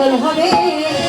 মঙ্গল হবে।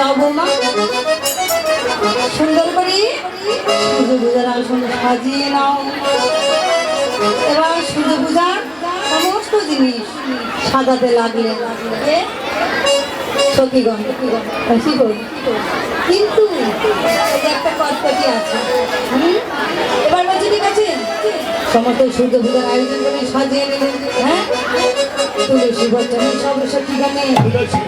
যাও বৌমা। সুন্দর করে সূর্য পূজার আসন সাজিয়ে নাও। এবার সূর্য পূজার সমস্ত জিনিস সাজাতে লাগলেন এ, সখীগণ সখীগণ। কিন্তু একটা কর্তব্য আছে। সমস্ত সূর্য পূজার আয়োজন করে সাজিয়ে নিলেন হ্যাঁ? তুলসী বচনে সব সখীগণে তুলসী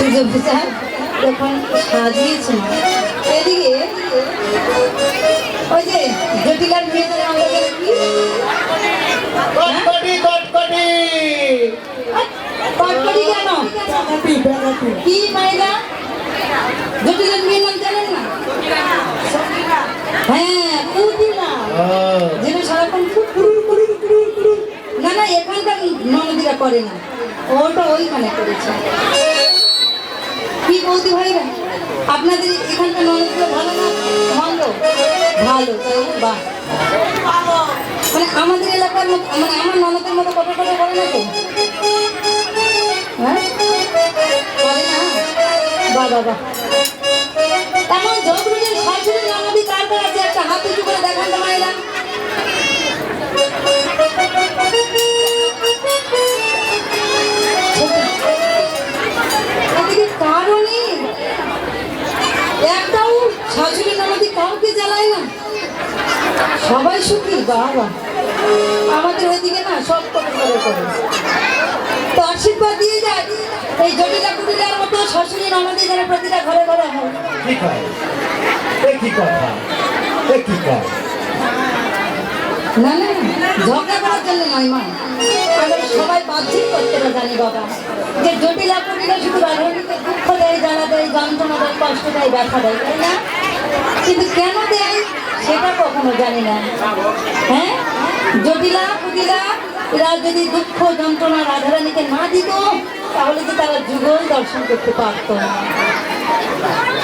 সূর্য পূজা যখন সাজিয়েছে এদিকে ওই যে জটিলার মেয়েদের গেলে কি এখানকার করে না। ওটা ওইখানে করেছে। কি বৌদি ভাইরা আপনাদের এখানকার ননদগুলো ভালো না? মন্দ ভালো বা মানে আমাদের এলাকার মতো মানে আমার ননদের মতো কত কথা বলে না তো? হ্যাঁ? করে না? বাহ। সবাই সুখী বাবা আমাদের ওইদিকে না সব করে করে তো আশীর্বাদ দিয়ে যায়। এই জটিলা কুটিলার মতো শাশুড়ি ননদি যেন প্রতিটা ঘরে ঘরে হয়। কি কথা? কি কয়? না না ঝগড়া করার জন্য নয় মা। আমরা সবাই বাহ্যিক করতে জানি বাবা। যে জটিলা কুটিলা শুধু রাধারণীকে দুঃখ দেয় জ্বালা দেয় যন্ত্রণা দেয় কষ্ট দেয় ব্যথা দেয় তাই না? কিন্তু কেন দেয়? সেটা কখনো জানি না। হ্যাঁ? জটিলা কুটিলা এরা যদি দুঃখ, যন্ত্রণা, রাধারানীকে না দিত, তাহলে কি তারা যুগল দর্শন করতে পারতো? না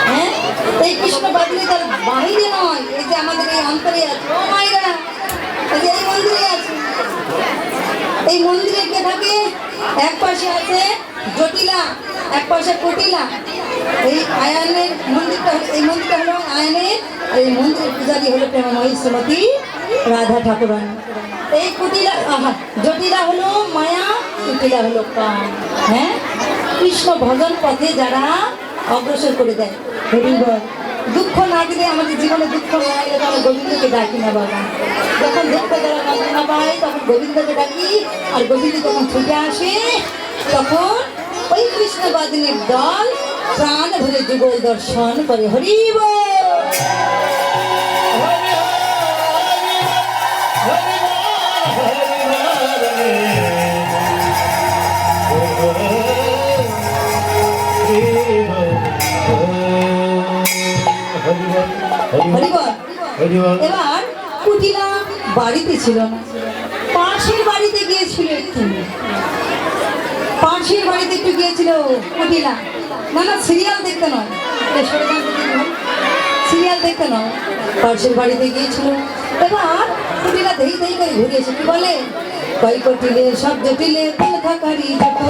হ্যাঁ? এই কৃষ্ণ বাদলি তার বাহিরে নয়, এই যে আমাদের এই অন্তরে আছে। ও মায়েরা, এই এই মন্দিরে আছে। এই মন্দিরে কে থাকে? এক পাশে আছে জটিলা, এক পাশে কুটিলা। এই আয়ানের মন্দিরটা, এই মন্দিরটা হলো আয়ানের এই মন্দিরের পূজারী হলো প্রেমময়ী শ্রীমতী রাধা ঠাকুরানী। এই কুটিলা, আহা, জটিলা হলো মায়া, কুটিলা হলো কাম হ্যাঁ? কৃষ্ণ ভজন পথে যারা অগ্রসর করে দেয়। হরিবল দুঃখ না দিলে আমাদের জীবনে দুঃখ না এলে আমরা গোবিন্দকে ডাকি না বাবা। যখন দুঃখ যারা না পায়, তখন গোবিন্দকে ডাকি, আর গোবিন্দ যখন ছুটে আসে, তখন ওই কৃষ্ণ বাদিনীর দল প্রাণ ভরে যুগল দর্শন করে হরিব এবার কুটিলা বাড়িতে ছিল না। পাশের বাড়িতে গিয়েছিল একটু। পাশের বাড়িতে একটু গিয়েছিল কুটিলা না না সিরিয়াল দেখতে নয়। সিরিয়াল দেখতে নয়। পাশের বাড়িতে গিয়েছিল। এবার কুটিলা দেই দেই করে ঘুরিয়েছে। কি বলে? কই কটিলে সব জটিলে কুল খাকারি যত।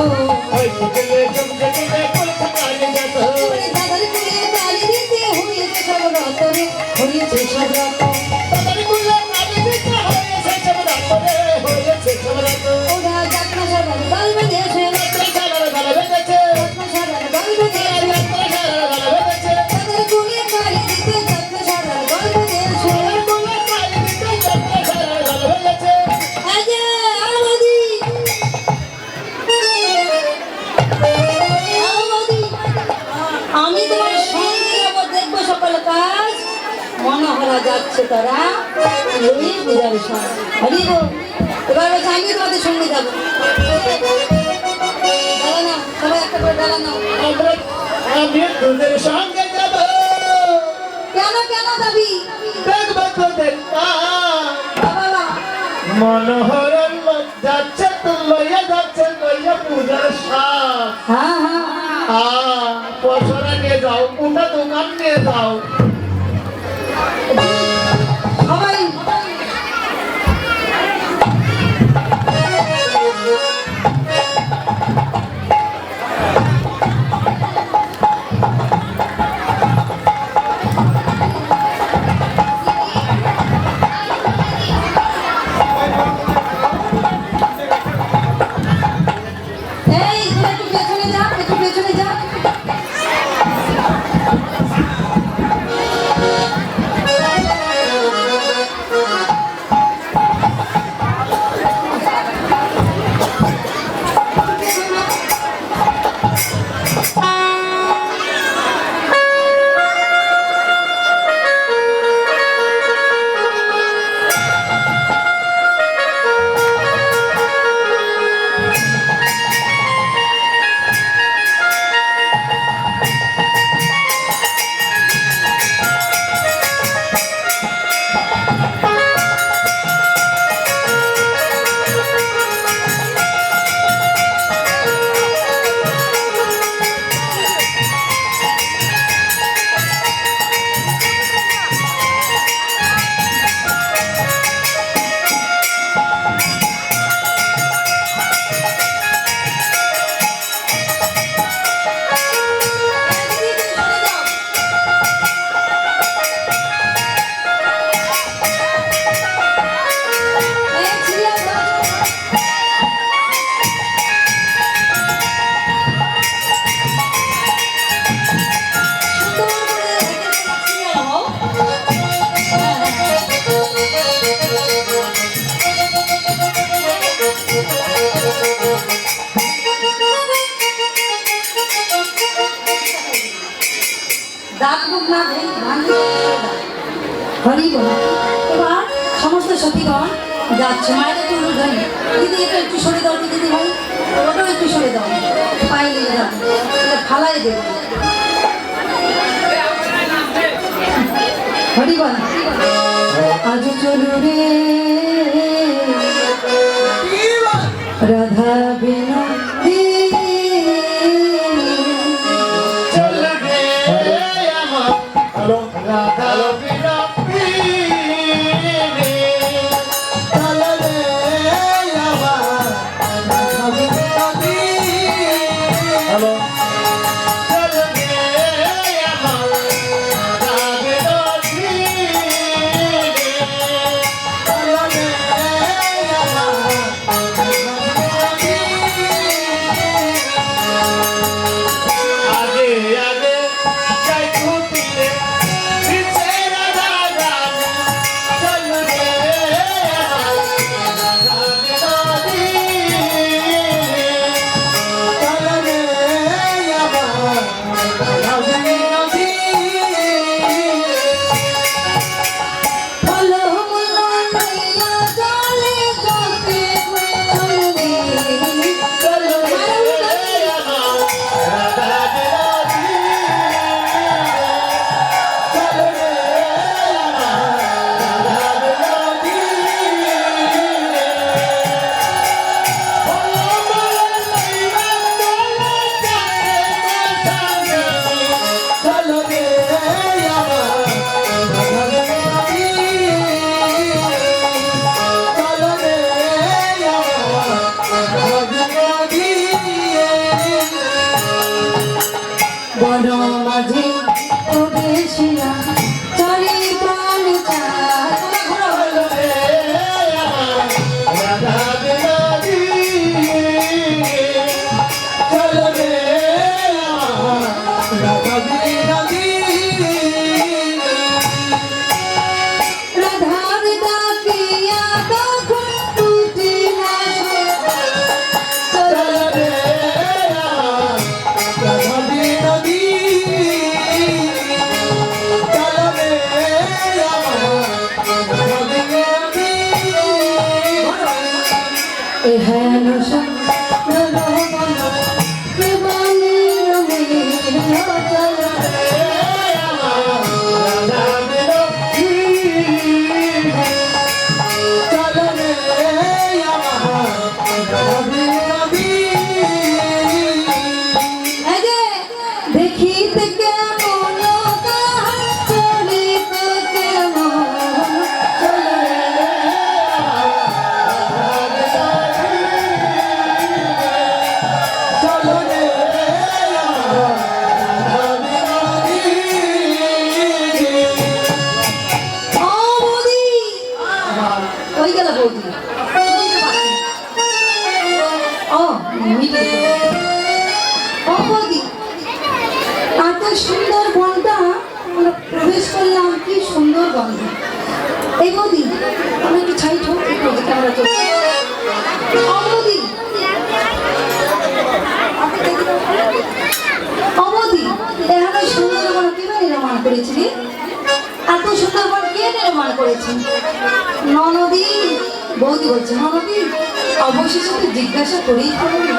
দাদার কুলে তালি দিতে হয়েছে সব রতরে হয়েছে সব রত তাদের কুলে কালি দিতে হয়েছে সব রাতরে হয়েছে সব রাত সকল কাজ মনোহরা যাচ্ছে তারা। এই পূজার সময় এবার বলছে আমি তোমাদের সঙ্গে যাব। সবাই একটা করে কেন কেন মনোহরণ যাচ্ছে তো লইয়া যাচ্ছে লইয়া পূজার সাপ হ্যাঁ হ্যাঁ। যাও কোনটা দোকান নিয়ে যাও হরি বল এবার সমস্ত সতীগণ যাচ্ছে। মায়ের একটু ধরি দিদি, এটা একটু সরে দাও তো দিদি ভাই। ওটাও একটু সরে দাও। পায়ে লেগে দাও ফালাই দেবো। হরি আজ চলু রাধা বিনন্দী চল রে আমার রাধা Thank you. গন্ধ এই বৌদি আমি একটু ছাই ঠোক আমরা চলছি বৌদি অবধি এখানে সুন্দরবন কীভাবে নির্মাণ করেছিলি? এত সুন্দরবন কে নির্মাণ করেছে? ননদী, বৌদি বলছে, ননদী, অবশেষে জিজ্ঞাসা করেই